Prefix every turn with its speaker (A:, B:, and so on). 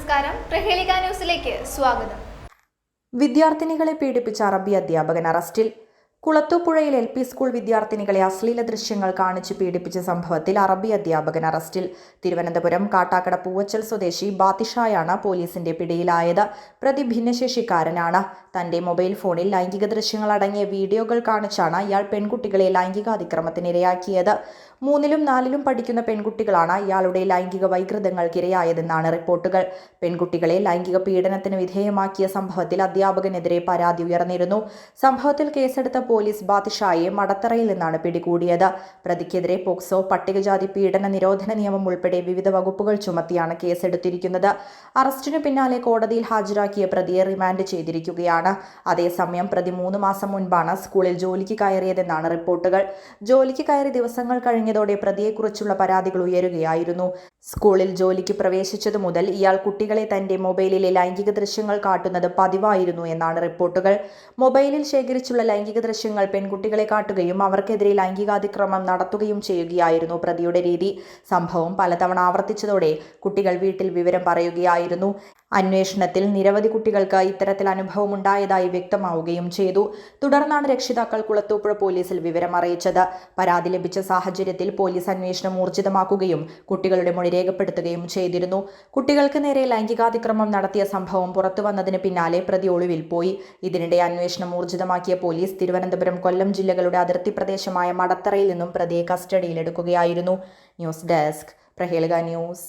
A: നമസ്കാരം. പ്രഹേളിക ന്യൂസിലേക്ക് സ്വാഗതം.
B: വിദ്യാർത്ഥിനികളെ പീഡിപ്പിച്ച അറബി അധ്യാപകൻ അറസ്റ്റിൽ. കുളത്തൂപ്പുഴയിൽ എൽ പി സ്കൂൾ വിദ്യാർത്ഥിനികളെ അശ്ലീല ദൃശ്യങ്ങൾ കാണിച്ച് പീഡിപ്പിച്ച സംഭവത്തിൽ അറബി അധ്യാപകൻ അറസ്റ്റിൽ. തിരുവനന്തപുരം കാട്ടാക്കട പൂവച്ചൽ സ്വദേശി ബാത്തിഷായാണ് പോലീസിന്റെ പിടിയിലായത്. പ്രതി ഭിന്നശേഷിക്കാരനാണ്. തന്റെ മൊബൈൽ ഫോണിൽ ലൈംഗിക ദൃശ്യങ്ങൾ അടങ്ങിയ വീഡിയോകൾ കാണിച്ചാണ് ഇയാൾ പെൺകുട്ടികളെ ലൈംഗികാതിക്രമത്തിനിരയാക്കിയത്. മൂന്നിലും നാലിലും പഠിക്കുന്ന പെൺകുട്ടികളാണ് ഇയാളുടെ ലൈംഗിക വൈകൃതങ്ങൾക്കിരയായതെന്നാണ് റിപ്പോർട്ടുകൾ. പെൺകുട്ടികളെ ലൈംഗിക പീഡനത്തിന് വിധേയമാക്കിയ സംഭവത്തിൽ അധ്യാപകനെതിരെ പരാതി ഉയർന്നിരുന്നു. സംഭവത്തിൽ കേസെടുത്ത പോലീസ് ബാദിഷായെ മടത്തറയിൽ നിന്നാണ് പിടികൂടിയത്. പ്രതിക്കെതിരെ പോക്സോ പട്ടികജാതി പീഡന നിരോധന നിയമം ഉൾപ്പെടെ വിവിധ വകുപ്പുകൾ ചുമത്തിയാണ് കേസെടുത്തിരിക്കുന്നത്. അറസ്റ്റിനു പിന്നാലെ കോടതിയിൽ ഹാജരാക്കിയ പ്രതിയെ റിമാൻഡ് ചെയ്തിരിക്കുകയാണ്. അതേസമയം പ്രതി മൂന്ന് മാസം മുൻപാണ് സ്കൂളിൽ ജോലിക്ക് കയറിയതെന്നാണ് റിപ്പോർട്ടുകൾ. ജോലിക്ക് കയറി ദിവസങ്ങൾ കഴിഞ്ഞതോടെ പ്രതിയെക്കുറിച്ചുള്ള പരാതികൾ ഉയരുകയായിരുന്നു. സ്കൂളിൽ ജോലിക്ക് പ്രവേശിച്ചതു മുതൽ ഇയാൾ കുട്ടികളെ തന്റെ മൊബൈലിലെ ലൈംഗിക ദൃശ്യങ്ങൾ കാട്ടുന്നത് പതിവായിരുന്നു എന്നാണ് റിപ്പോർട്ടുകൾ. മൊബൈലിൽ ശേഖരിച്ചുള്ള ലൈംഗിക ദൃശ്യങ്ങൾ പെൺകുട്ടികളെ കാട്ടുകയും അവർക്കെതിരെ ലൈംഗികാതിക്രമം നടത്തുകയും ചെയ്യുകയായിരുന്നു പ്രതിയുടെ രീതി. സംഭവം പലതവണ ആവർത്തിച്ചതോടെ കുട്ടികൾ വീട്ടിൽ വിവരം പറയുകയായിരുന്നു. അന്വേഷണത്തിൽ നിരവധി കുട്ടികൾക്ക് ഇത്തരത്തിൽ അനുഭവമുണ്ടായതായി വ്യക്തമാവുകയും ചെയ്തു. തുടർന്നാണ് രക്ഷിതാക്കൾ കുളത്തൂപ്പുഴ പോലീസിൽ വിവരം അറിയിച്ചത്. പരാതി ലഭിച്ച സാഹചര്യത്തിൽ പോലീസ് അന്വേഷണം ഊർജിതമാക്കുകയും കുട്ടികളുടെ മൊഴി രേഖപ്പെടുത്തുകയും ചെയ്തിരുന്നു. കുട്ടികൾക്ക് നേരെ ലൈംഗികാതിക്രമം നടത്തിയ സംഭവം പുറത്തു വന്നതിന് പിന്നാലെ പ്രതി ഒളിവിൽ പോയി. ഇതിനിടെ അന്വേഷണം ഊർജിതമാക്കിയ പോലീസ് തിരുവനന്തപുരം കൊല്ലം ജില്ലകളുടെ അതിർത്തി പ്രദേശമായ മടത്തറയിൽ നിന്നും പ്രതിയെ കസ്റ്റഡിയിലെടുക്കുകയായിരുന്നു. News desk Prahelika news.